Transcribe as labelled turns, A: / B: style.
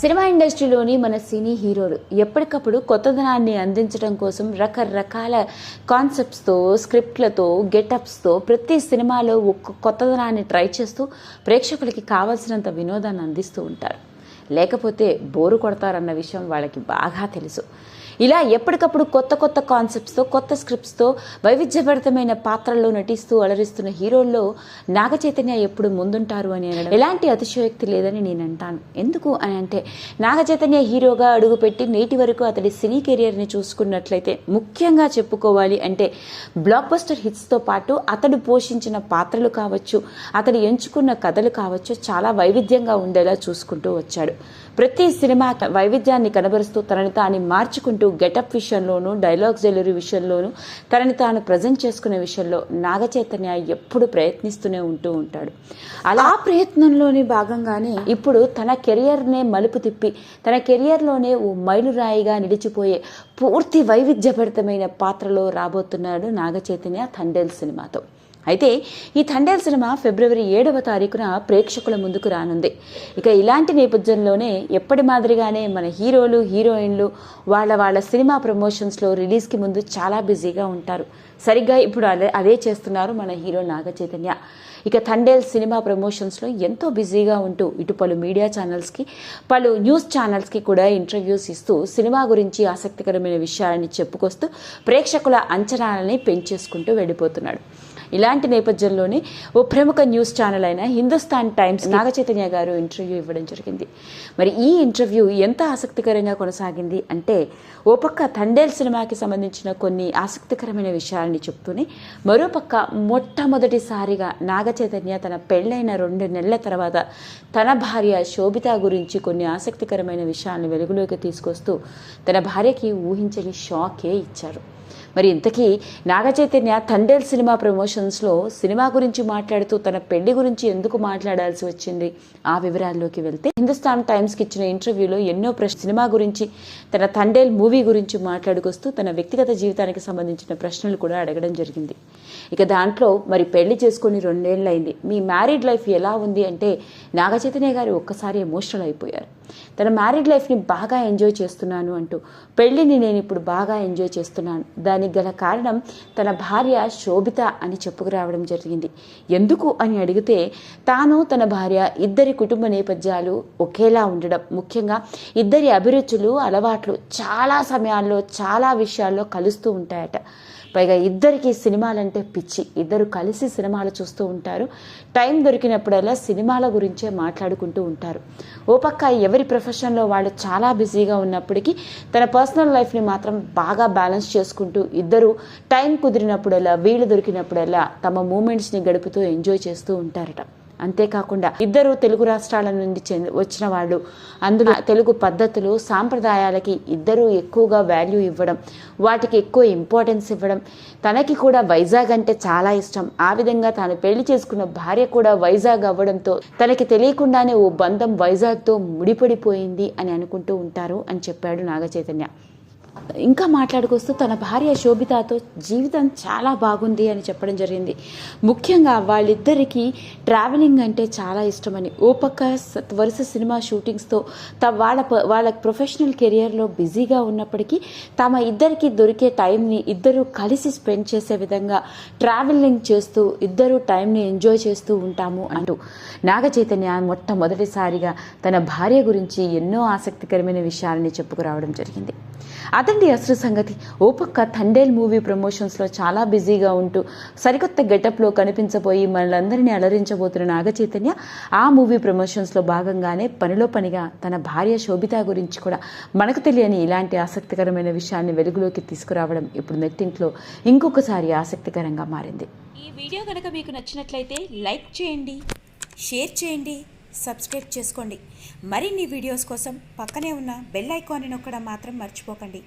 A: Cinema ఇండస్ట్రీలోని మన సినీ హీరోలు ఎప్పటికప్పుడు కొత్తదనాన్ని అందించడం కోసం రకరకాల కాన్సెప్ట్స్తో స్క్రిప్ట్లతో గెటప్స్తో ప్రతి సినిమాలో ఒక్క కొత్తదనాన్ని ట్రై చేస్తూ ప్రేక్షకులకి కావాల్సినంత వినోదాన్ని అందిస్తూ ఉంటారు. లేకపోతే బోరు కొడతారన్న విషయం వాళ్ళకి బాగా తెలుసు. ఇలా ఎప్పటికప్పుడు కొత్త కొత్త కాన్సెప్ట్స్తో కొత్త స్క్రిప్ట్స్తో వైవిధ్యభరితమైన పాత్రల్లో నటిస్తూ అలరిస్తున్న హీరోల్లో నాగ చైతన్య ఎప్పుడు ముందుంటారు అని అనడం ఎలాంటి అతిశయోక్తి లేదని నేను అంటాను. ఎందుకు అని అంటే నాగ చైతన్య హీరోగా అడుగుపెట్టి నేటి వరకు అతడి సినీ కెరియర్ని చూసుకున్నట్లయితే ముఖ్యంగా చెప్పుకోవాలి అంటే బ్లాక్ బస్టర్ హిట్స్తో పాటు అతడు పోషించిన పాత్రలు కావచ్చు అతడు ఎంచుకున్న కథలు కావచ్చు చాలా వైవిధ్యంగా ఉండేలా చూసుకుంటూ వచ్చాడు. ప్రతి సినిమా వైవిధ్యాన్ని కనబరుస్తూ తనని తాను మార్చుకుంటూ గెటప్ విషయంలోనూ డైలాగ్స్ డెలివరీ విషయంలోనూ తనని తాను ప్రజెంట్ చేసుకునే విషయంలో నాగచైతన్య ఎప్పుడు ప్రయత్నిస్తూనే ఉంటూ ఉంటాడు. అలా ప్రయత్నంలోని భాగంగానే ఇప్పుడు తన కెరియర్నే మలుపు తిప్పి తన కెరియర్లోనే ఓ మైలురాయిగా నిలిచిపోయే పూర్తి వైవిధ్యభరితమైన పాత్రలో రాబోతున్నాడు నాగచైతన్య థండేల్ సినిమాతో. అయితే ఈ థండేల్ సినిమా ఫిబ్రవరి ఏడవ తారీఖున ప్రేక్షకుల ముందుకు రానుంది. ఇక ఇలాంటి నేపథ్యంలోనే ఎప్పటి మాదిరిగానే మన హీరోలు హీరోయిన్లు వాళ్ళ వాళ్ళ సినిమా ప్రమోషన్స్లో రిలీజ్కి ముందు చాలా బిజీగా ఉంటారు. సరిగ్గా ఇప్పుడు అదే అదే చేస్తున్నారు మన హీరో నాగ చైతన్య. ఇక థండేల్ సినిమా ప్రమోషన్స్లో ఎంతో బిజీగా ఉంటూ ఇటు పలు మీడియా ఛానల్స్కి పలు న్యూస్ ఛానల్స్కి కూడా ఇంటర్వ్యూస్ ఇస్తూ సినిమా గురించి ఆసక్తికరమైన విషయాలని చెప్పుకొస్తూ ప్రేక్షకుల అంచనాలని పెంచేసుకుంటూ వెళ్ళిపోతున్నాడు. ఇలాంటి నేపథ్యంలోనే ఓ ప్రముఖ న్యూస్ ఛానల్ అయిన హిందుస్థాన్ టైమ్స్ నాగ చైతన్య గారు ఇంటర్వ్యూ ఇవ్వడం జరిగింది. మరి ఈ ఇంటర్వ్యూ ఎంత ఆసక్తికరంగా కొనసాగింది అంటే ఓ పక్క థండేల్ సినిమాకి సంబంధించిన కొన్ని ఆసక్తికరమైన విషయాలని చెప్తూనే మరోపక్క మొట్టమొదటిసారిగా నాగ చైతన్య తన పెళ్ళైన రెండు నెలల తర్వాత తన భార్య శోభిత గురించి కొన్ని ఆసక్తికరమైన విషయాలను వెలుగులోకి తీసుకొస్తూ తన భార్యకి ఊహించని షాకే ఇచ్చారు. మరి ఇంతకీ నాగచైతన్య థండేల్ సినిమా సెషన్స్లో సినిమా గురించి మాట్లాడుతూ తన పెళ్ళి గురించి ఎందుకు మాట్లాడాల్సి వచ్చింది? ఆ వివరాల్లోకి వెళ్తే హిందుస్థాన్ టైమ్స్కి ఇచ్చిన ఇంటర్వ్యూలో ఎన్నో ప్రశ్న సినిమా గురించి తన తండేల్ మూవీ గురించి మాట్లాడుకొస్తూ తన వ్యక్తిగత జీవితానికి సంబంధించిన ప్రశ్నలు కూడా అడగడం జరిగింది. ఇక దాంట్లో మరి పెళ్ళి చేసుకొని రెండేళ్ళైంది మీ మ్యారీడ్ లైఫ్ ఎలా ఉంది అంటే నాగచైతన్య గారు ఒక్కసారి ఎమోషనల్ అయిపోయారు. తన మ్యారీడ్ లైఫ్ని బాగా ఎంజాయ్ చేస్తున్నాను అంటూ పెళ్ళిని నేను ఇప్పుడు బాగా ఎంజాయ్ చేస్తున్నాను. దానికి గల కారణం తన భార్య శోభిత అని చెప్పుకురావడం జరిగింది. ఎందుకు అని అడిగితే తాను తన భార్య ఇద్దరి కుటుంబ నేపథ్యాలు ఒకేలా ఉండడం. ముఖ్యంగా ఇద్దరి అభిరుచులు అలవాట్లు చాలా సమయాల్లో చాలా విషయాల్లో కలుస్తూ ఉంటాయట. పైగా ఇద్దరికి సినిమాలంటే పిచ్చి. ఇద్దరు కలిసి సినిమాలు చూస్తూ ఉంటారు. టైం దొరికినప్పుడల్లా సినిమాల గురించే మాట్లాడుకుంటూ ఉంటారు. ఓ పక్క ఎవరి ప్రొఫెషన్లో వాళ్ళు చాలా బిజీగా ఉన్నప్పటికీ తన పర్సనల్ లైఫ్ని మాత్రం బాగా బ్యాలెన్స్ చేసుకుంటూ ఇద్దరు టైం కుదిరినప్పుడల్లా వీలు దొరికినప్పుడల్లా తమ మూమెంట్స్ని గడుపుతూ ఎంజాయ్ చేస్తూ ఉంటారట. అంతేకాకుండా ఇద్దరు తెలుగు రాష్ట్రాల నుండి వచ్చిన వాళ్ళు. అందులో తెలుగు పద్ధతులు సాంప్రదాయాలకి ఇద్దరూ ఎక్కువగా వాల్యూ ఇవ్వడం వాటికి ఎక్కువ ఇంపార్టెన్స్ ఇవ్వడం తనకి కూడా వైజాగ్ అంటే చాలా ఇష్టం. ఆ విధంగా తాను పెళ్ళి చేసుకున్న భార్య కూడా వైజాగ్ అవ్వడంతో తనకి తెలియకుండానే ఓ బంధం వైజాగ్తో ముడిపడిపోయింది అని అనుకుంటూ ఉంటారు అని చెప్పాడు నాగచైతన్య. ఇంకా మాట్లాడుకొస్తూ తన భార్య శోభితతో జీవితం చాలా బాగుంది అని చెప్పడం జరిగింది. ముఖ్యంగా వాళ్ళిద్దరికీ ట్రావెలింగ్ అంటే చాలా ఇష్టమని. ఓ పక్క వరుస సినిమా షూటింగ్స్తో త వాళ్ళ వాళ్ళ ప్రొఫెషనల్ కెరియర్లో బిజీగా ఉన్నప్పటికీ తమ ఇద్దరికి దొరికే టైంని ఇద్దరు కలిసి స్పెండ్ చేసే విధంగా ట్రావెలింగ్ చేస్తూ ఇద్దరు టైంని ఎంజాయ్ చేస్తూ ఉంటాము అంటూ నాగ చైతన్య మొట్టమొదటిసారిగా తన భార్య గురించి ఎన్నో ఆసక్తికరమైన విషయాలని చెప్పుకురావడం జరిగింది. అదండి అసలు సంగతి. ఓ పక్క థండేల్ మూవీ ప్రమోషన్స్లో చాలా బిజీగా ఉంటూ సరికొత్త గెటప్లో కనిపించబోయి మనలందరినీ అలరించబోతున్న నాగ చైతన్య ఆ మూవీ ప్రమోషన్స్లో భాగంగానే పనిలో పనిగా తన భార్య శోభిత గురించి కూడా మనకు తెలియని ఇలాంటి ఆసక్తికరమైన విషయాన్ని వెలుగులోకి తీసుకురావడం ఇప్పుడు నెట్టింట్లో ఇంకొకసారి ఆసక్తికరంగా మారింది.
B: ఈ వీడియో కనుక మీకు నచ్చినట్లయితే లైక్ చేయండి షేర్ చేయండి సబ్స్క్రైబ్ చేసుకోండి. మరిన్ని వీడియోస్ కోసం పక్కనే ఉన్న బెల్ ఐకాన్ని నొక్కడం మాత్రం మర్చిపోకండి.